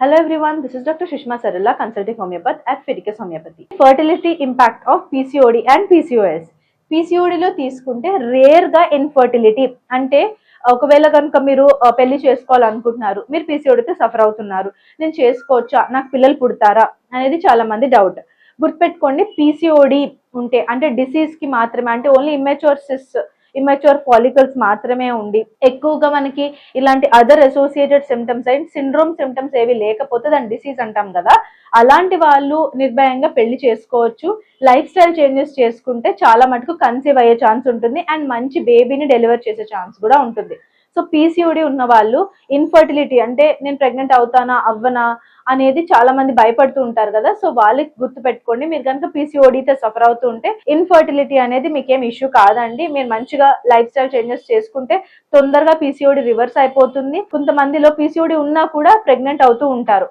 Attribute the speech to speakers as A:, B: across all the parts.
A: Hello everyone, this is Dr. Sushma Sarula, consulting homeopath at Fiticus Homeopathy. Fertility impact of PCOD and PCOS. పీసీఓడిలో తీసుకుంటే రేర్గా infertility అంటే ఒకవేళ కనుక మీరు పెళ్ళి చేసుకోవాలనుకుంటున్నారు మీరు పీసీఓడితో సఫర్ అవుతున్నారు నేను చేసుకోవచ్చా నాకు పిల్లలు పుడతారా అనేది చాలా మంది డౌట్ గుర్తుపెట్టుకోండి పీసీఓడి ఉంటే అంటే డిసీజ్కి మాత్రమే అంటే only immature cyst immature follicles మాత్రమే ఉండి ఎక్కువగా మనకి ఇలాంటి other associated symptoms and syndrome symptoms ఏవి లేకపోతే దాని డిసీజ్ అంటాం కదా అలాంటి వాళ్ళు నిర్భయంగా పెళ్ళి చేసుకోవచ్చు. లైఫ్ స్టైల్ చేంజెస్ చేసుకుంటే చాలా మటుకు కన్సీవ్ అయ్యే ఛాన్స్ ఉంటుంది అండ్ మంచి బేబీని డెలివర్ చేసే ఛాన్స్ కూడా ఉంటుంది. సో పీసీఓడి ఉన్న వాళ్ళు ఇన్ఫర్టిలిటీ అంటే నేను ప్రెగ్నెంట్ అవుతానా అవ్వనా అనేది చాలా మంది భయపడుతూ ఉంటారు కదా. సో వాళ్ళకి గుర్తు పెట్టుకోండి. మీరు కనుక పీసీఓడితో సఫర్ అవుతూ ఉంటే ఇన్ఫర్టిలిటీ అనేది మీకేం ఇష్యూ కాదండి. మీరు మంచిగా లైఫ్ స్టైల్ చేంజెస్ చేసుకుంటే తొందరగా పీసీఓడి రివర్స్ అయిపోతుంది. కొంతమందిలో పీసీఓడి ఉన్నా కూడా ప్రెగ్నెంట్ అవుతూ ఉంటారు.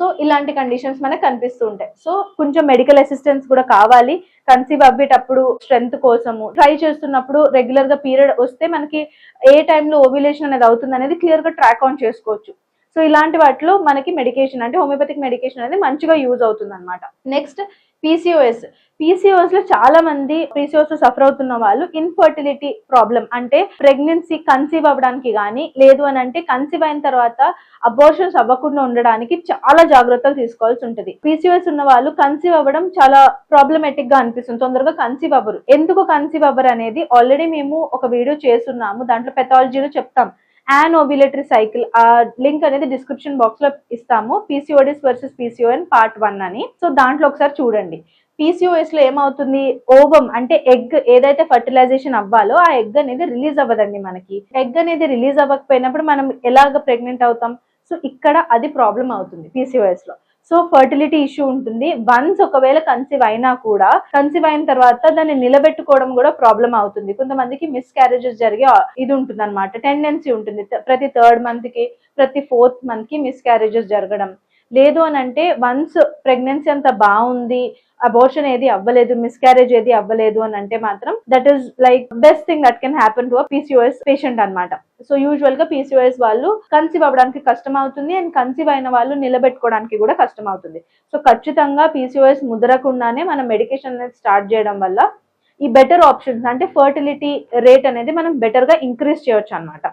A: సో ఇలాంటి కండిషన్స్ మనకు కనిపిస్తూ ఉంటాయి. సో కొంచెం మెడికల్ అసిస్టెన్స్ కూడా కావాలి. కన్సీవ్ అవ్వేటప్పుడు స్ట్రెంత్ కోసము ట్రై చేస్తున్నప్పుడు రెగ్యులర్గా పీరియడ్ వస్తే మనకి ఏ టైంలో ఓవ్యులేషన్ అనేది అవుతుంది అనేది క్లియర్గా ట్రాక్ ఆన్ చేసుకోవచ్చు. సో ఇలాంటి వాటిలో మనకి మెడికేషన్ అంటే హోమియోపతిక్ మెడికేషన్ అనేది మంచిగా యూజ్ అవుతుంది అనమాట నెక్స్ట్ పీసీఓఎస్ పీసీఓఎస్లో చాలా మంది పీసీఓఎస్ సఫర్ అవుతున్న వాళ్ళు ఇన్ఫర్టిలిటీ ప్రాబ్లం అంటే ప్రెగ్నెన్సీ కన్సీవ్ అవ్వడానికి కానీ లేదు అని అంటే కన్సీవ్ అయిన తర్వాత అబోర్షన్స్ అవ్వకుండా ఉండడానికి చాలా జాగ్రత్తలు తీసుకోవాల్సి ఉంటుంది. పీసీఓఎస్ ఉన్న వాళ్ళు కన్సీవ్ అవ్వడం చాలా ప్రాబ్లమేటిక్గా అనిపిస్తుంది. తొందరగా కన్సీవ్ అవ్వరు. ఎందుకు కన్సీవ్ అవ్వరు అనేది ఆల్రెడీ మేము ఒక వీడియో చేస్తున్నాము. దాంట్లో పెథాలజీలో చెప్తాం. యాన్ ఓవిలేటరీ సైకిల్ ఆ లింక్ అనేది డిస్క్రిప్షన్ బాక్స్లో ఇస్తాము. PCOD versus PCOS part one అని. సో దాంట్లో ఒకసారి చూడండి. పీసీఓఎస్లో ఏమవుతుంది? ఓవం అంటే ఎగ్ ఏదైతే ఫర్టిలైజేషన్ అవ్వాలో ఆ ఎగ్ అనేది రిలీజ్ అవ్వదండి మనకి. ఎగ్ అనేది రిలీజ్ అవ్వకపోయినప్పుడు మనం ఎలాగ ప్రెగ్నెంట్ అవుతాం? సో ఇక్కడ అది ప్రాబ్లం అవుతుంది పీసీఓఎస్లో. సో ఫర్టిలిటీ ఇష్యూ ఉంటుంది. వన్స్ ఒకవేళ కన్సీవ్ అయినా కూడా కన్సీవ్ అయిన తర్వాత దాన్ని నిలబెట్టుకోవడం కూడా ప్రాబ్లం అవుతుంది. కొంతమందికి మిస్ క్యారేజెస్ జరిగే ఇది ఉంటుంది అనమాట టెండెన్సీ ఉంటుంది. ప్రతి థర్డ్ మంత్కి ప్రతి ఫోర్త్ మంత్కి మిస్ క్యారేజెస్ జరగడం. లేదు అని అంటే వన్స్ ప్రెగ్నెన్సీ అంత బాగుంది అబోర్షన్ ఏది అవ్వలేదు మిస్క్యారేజ్ ఏది అవ్వలేదు అని అంటే మాత్రం that is like best thing that can happen to uh PCOS patient అన్నమాట. సో యూజువల్గా పీసీఓఎస్ వాళ్ళు కన్సీవ్ అవ్వడానికి కష్టం అవుతుంది అండ్ కన్సీవ్ అయిన వాళ్ళు నిలబెట్టుకోవడానికి కూడా కష్టం అవుతుంది. సో ఖచ్చితంగా పీసీఓఎస్ ముదరకుండానే మనం మెడికేషన్ అనేది స్టార్ట్ చేయడం వల్ల ఈ బెటర్ ఆప్షన్స్ అంటే ఫర్టిలిటీ రేట్ అనేది మనం బెటర్గా ఇంక్రీజ్ చేయొచ్చు అన్నమాట.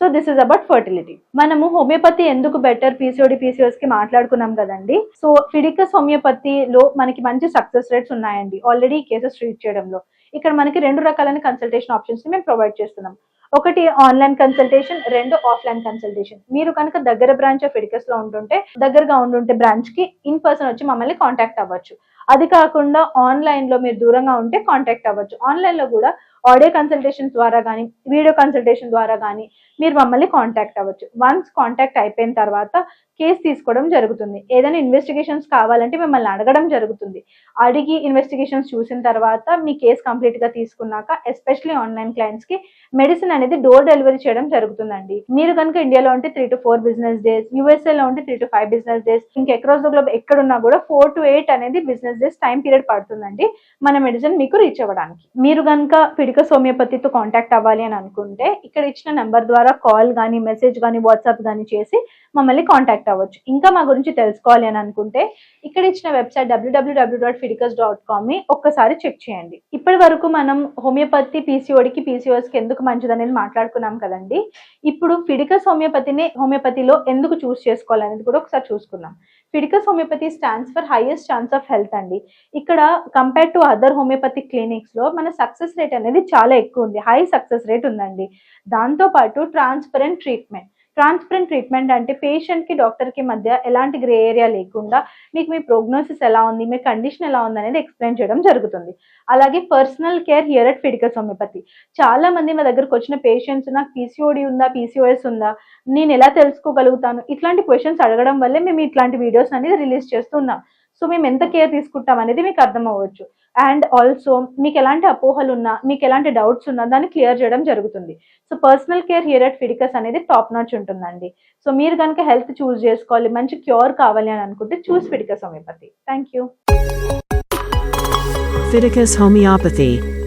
A: So this is about fertility. మనము హోమియోపతి ఎందుకు బెటర్? పీసీఓడి పీసీఓస్కి మాట్లాడుకున్నాం కదండి. సో ఫిడికస్ హోమియోపతిలో మనకి మంచి సక్సెస్ రేట్స్ ఉన్నాయండి. ఆల్రెడీ కేసెస్ ట్రీట్ చేయడంలో. ఇక్కడ మనకి రెండు రకాలైన కన్సల్టేషన్ ఆప్షన్స్ని మేము ప్రొవైడ్ చేస్తున్నాం. ఒకటి ఆన్లైన్ కన్సల్టేషన్ రెండు ఆఫ్లైన్ కన్సల్టేషన్ మీరు కనుక దగ్గర బ్రాంచ్ ఆఫ్ ఫిడికస్లో ఉంటుంటే దగ్గరగా ఉండుంటే బ్రాంచ్కి ఇన్ పర్సన్ వచ్చి మమ్మల్ని కాంటాక్ట్ అవ్వచ్చు. అది కాకుండా ఆన్లైన్లో మీరు దూరంగా ఉంటే కాంటాక్ట్ అవ్వచ్చు. ఆన్లైన్లో కూడా ఆడియో కన్సల్టేషన్ ద్వారా కానీ వీడియో కన్సల్టేషన్ ద్వారా కానీ మీరు మమ్మల్ని కాంటాక్ట్ అవ్వచ్చు. వన్స్ కాంటాక్ట్ అయిపోయిన తర్వాత కేసు తీసుకోవడం జరుగుతుంది. ఏదైనా ఇన్వెస్టిగేషన్స్ కావాలంటే మిమ్మల్ని అడగడం జరుగుతుంది. అడిగి ఇన్వెస్టిగేషన్స్ చూసిన తర్వాత మీ కేసు కంప్లీట్గా తీసుకున్నాక ఎస్పెషలీ ఆన్లైన్ క్లయింట్స్కి మెడిసిన్ అనేది డోర్ డెలివరీ చేయడం జరుగుతుందండి. మీరు కనుక ఇండియాలో ఉంటే three to four business days USA లో ఉంటే three to five business days ఇంకా ఎక్రాస్ ద గ్లోబ్ ఎక్కడున్నా కూడా ఫోర్ టు ఎయిట్ అనేది బిజినెస్ డేస్ టైం పీరియడ్ పడుతుందండి మన మెడిసిన్ మీకు రీచ్ అవ్వడానికి. మీరు కనుక ఫిడికస్ హోమియోపతితో కాంటాక్ట్ అవ్వాలి అని అనుకుంటే ఇక్కడ ఇచ్చిన నెంబర్ ద్వారా కాల్ కానీ మెసేజ్ కానీ వాట్సాప్ కానీ చేసి మమ్మల్ని కాంటాక్ట్ అవ్వచ్చు. ఇంకా మా గురించి తెలుసుకోవాలి అని అనుకుంటే ఇక్కడ ఇచ్చిన వెబ్సైట్ డబ్ల్యూడబ్ల్యూడబ్ల్యూ డాట్ ఫిడికస్ డాట్ కామ్ ఒక్కసారి చెక్ చేయండి. ఇప్పటి వరకు మనం హోమియోపతి పీసీఓడికి పీసీఓస్కి ఎందుకు మంచిది అనేది మాట్లాడుకున్నాం కదండి. ఇప్పుడు ఫిడికస్ హోమియోపతిని హోమియోపతిలో ఎందుకు చూస్ చేసుకోవాలనేది కూడా ఒకసారి చూసుకుందాం. Fidicus homeopathy stands for highest chance of health అండి ఇక్కడ కంపేర్ టు అదర్ హోమియోపతిక్ క్లినిక్స్లో మన సక్సెస్ రేట్ అనేది చాలా ఎక్కువ ఉంది. హై సక్సెస్ రేట్ ఉందండి. దాంతో పాటు ట్రాన్స్పరెంట్ ట్రీట్మెంట్ ట్రాన్స్పరెంట్ ట్రీట్మెంట్ అంటే పేషెంట్కి డాక్టర్కి మధ్య ఎలాంటి గ్రే ఏరియా లేకుండా మీకు మీ ప్రోగ్నోసిస్ ఎలా ఉంది మీ కండిషన్ ఎలా ఉంది అనేది ఎక్స్ప్లెయిన్ చేయడం జరుగుతుంది. అలాగే personal care here at Fiticus homeopathy చాలా మంది మా దగ్గరకు వచ్చిన పేషెంట్స్ నాకు పీసీఓడి ఉందా పీసీఓఎస్ ఉందా నేను ఎలా తెలుసుకోగలుగుతాను? ఇట్లాంటి క్వశ్చన్స్ అడగడం వల్లే మేము ఇట్లాంటి వీడియోస్ అనేది రిలీజ్ చేస్తున్నాం సో మేము ఎంత కేర్ తీసుకుంటాం అనేది మీకు అర్థం అవ్వచ్చు. అండ్ ఆల్సో మీకు ఎలాంటి అపోహలు ఉన్నా మీకు ఎలాంటి డౌట్స్ ఉన్నా దాన్ని క్లియర్ చేయడం జరుగుతుంది. So personal care here at Fiticus అనేది టాప్ నాచ్ ఉంటుందండి. సో మీరు కనుక హెల్త్ చూస్ చేసుకోవాలి మంచి క్యూర్ కావాలి అని అనుకుంటే choose Fiticus homeopathy thank you
B: Fiticus Homeopathy.